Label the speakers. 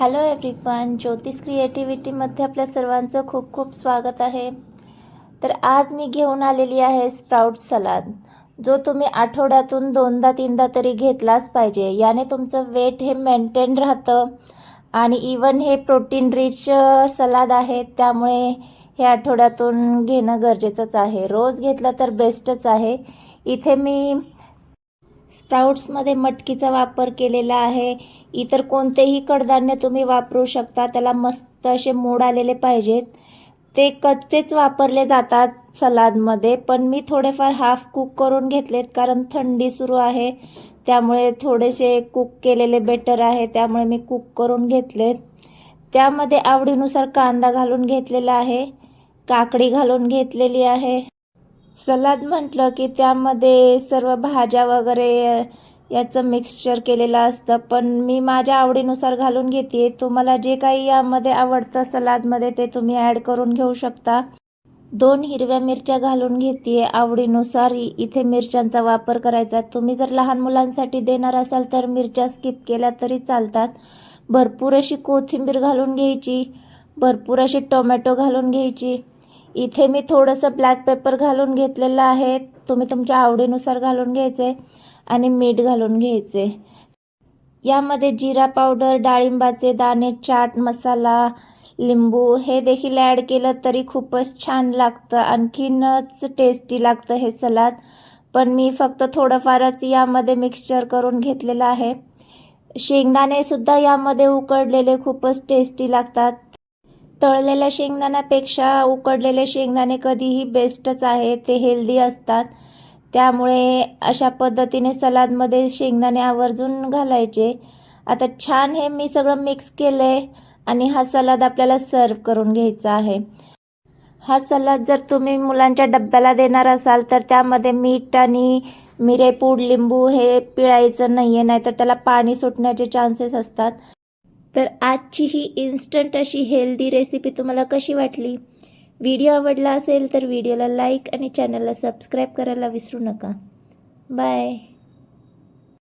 Speaker 1: Hello everyone ज्योतिष क्रिएटिव्हिटीमध्ये आपल्या सर्वांचं खूप खूप स्वागत आहे. तर आज मी घेऊन आलेली आहे स्प्राउट सलाद जो तुम्ही आठवड्यातून दोनदा तीनदा तरी घेतलाच पाहिजे. याने तुमचं वेट हे मेंटेन राहतं आणि इवन हे प्रोटीन रिच सलाद आहे त्यामुळे हे आठवड्यातून घेणं गरजेचंच आहे. रोज घेतलं तर बेस्टच आहे. इथे मी स्प्राउट्समध्ये मटकीचा वापर केलेला आहे. इतर कोणतेही कडधान्य तुम्ही वापरू शकता. त्याला मस्त असे मोड आलेले पाहिजेत. ते कच्चेच वापरले जातात सलादमध्ये पण मी थोडेफार हाफ कुक करून घेतलेत कारण थंडी सुरू आहे. त्यामुळे थोडेसे कुक केलेले बेटर आहे. त्यामुळे मी कुक करून घेतलेत. त्यामध्ये आवडीनुसार कांदा घालून घेतलेला आहे. काकडी घालून घेतलेली आहे. सलाद म्हटलं की त्यामध्ये सर्व भाज्या वगैरे याचं मिक्सचर केलेलं असतं. पण मी माझ्या आवडीनुसार घालून घेते तुम्हाला जे काही यामध्ये आवडतं सलादमध्ये ते तुम्ही ॲड करून घेऊ शकता. दोन हिरव्या मिरच्या घालून घेते आवडीनुसार. इथे मिरच्यांचा वापर करायचा. तुम्ही जर लहान मुलांसाठी देणार असाल तर मिरच्या स्किप केल्या तरी चालतात. भरपूर अशी कोथिंबीर घालून घ्यायची. भरपूर अशी टोमॅटो घालून घ्यायची. इथे मी थोडंसं ब्लॅक पेपर घालून घेतलेलं आहे. तुम्ही तुमच्या आवडीनुसार घालून घ्यायचे आणि मीठ घालून घ्यायचे. यामध्ये जिरा पावडर डाळिंबाचे दाणे चाट मसाला लिंबू हे देखील ॲड केलं तरी खूपच छान लागतं. आणखीनच टेस्टी लागतं हे सलाद. पण मी फक्त थोडंफारच यामध्ये मिक्सचर करून घेतलेलं आहे. शेंगदाणेसुद्धा यामध्ये उकडलेले खूपच टेस्टी लागतात. तळलेल्या शेंगदाण्यापेक्षा उकडलेले शेंगदाणे कधीही बेस्टच आहे ते हेल्दी असतात. त्यामुळे अशा पद्धतीने सलादमध्ये शेंगदाणे आवर्जून घालायचे. आता छान हे मी सगळं मिक्स केलं आहे आणि हा सलाद आपल्याला सर्व करून घ्यायचा आहे. हा सलाद जर तुम्ही मुलांच्या डब्याला देणार असाल तर त्यामध्ये मीठ आणि मिरेपूड लिंबू हे पिळायचं नाही आहे नाहीतर त्याला पाणी सुटण्याचे चान्सेस असतात. तर आजची ही इन्स्टंट अशी हेल्दी रेसिपी तुम्हाला कशी वाटली? व्हिडिओ आवडला असेल तर व्हिडिओला लाईक आणि चॅनलला सबस्क्राईब करायला विसरू नका. बाय